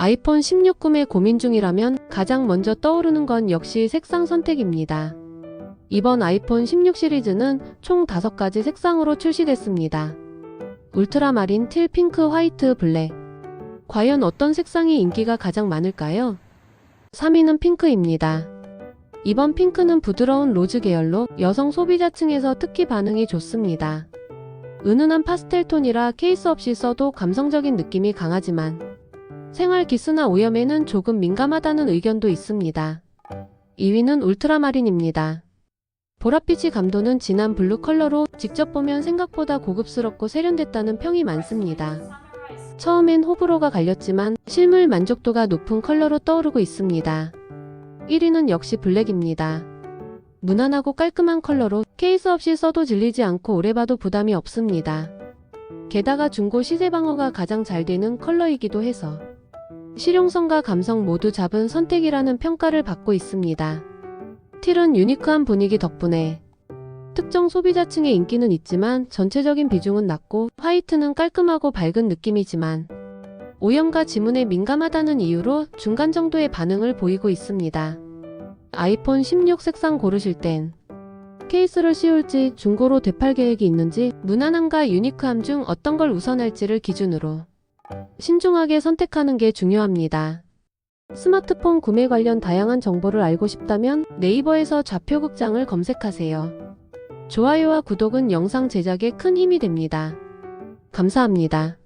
아이폰 16 구매 고민 중이라면 가장 먼저 떠오르는 건 역시 색상 선택입니다. 이번 아이폰 16 시리즈는 총 5가지 색상으로 출시됐습니다. 울트라마린, 틸, 핑크, 화이트, 블랙. 과연 어떤 색상이 인기가 가장 많을까요? 3위는 핑크입니다. 이번 핑크는 부드러운 로즈 계열로 여성 소비자층에서 특히 반응이 좋습니다. 은은한 파스텔 톤이라 케이스 없이 써도 감성적인 느낌이 강하지만 생활 기스나 오염에는 조금 민감하다는 의견도 있습니다. 2위는 울트라마린입니다. 보랏빛이 감도는 진한 블루 컬러로 직접 보면 생각보다 고급스럽고 세련됐다는 평이 많습니다. 처음엔 호불호가 갈렸지만 실물 만족도가 높은 컬러로 떠오르고 있습니다. 1위는 역시 블랙입니다. 무난하고 깔끔한 컬러로 케이스 없이 써도 질리지 않고 오래 봐도 부담이 없습니다. 게다가 중고 시세 방어가 가장 잘 되는 컬러이기도 해서 실용성과 감성 모두 잡은 선택이라는 평가를 받고 있습니다. 틸은 유니크한 분위기 덕분에 특정 소비자층의 인기는 있지만 전체적인 비중은 낮고 화이트는 깔끔하고 밝은 느낌이지만 오염과 지문에 민감하다는 이유로 중간 정도의 반응을 보이고 있습니다. 아이폰 16 색상 고르실 땐 케이스를 씌울지 중고로 되팔 계획이 있는지 무난함과 유니크함 중 어떤 걸 우선할지를 기준으로 신중하게 선택하는 게 중요합니다. 스마트폰 구매 관련 다양한 정보를 알고 싶다면 네이버에서 좌표 극장을 검색하세요. 좋아요와 구독은 영상 제작에 큰 힘이 됩니다. 감사합니다.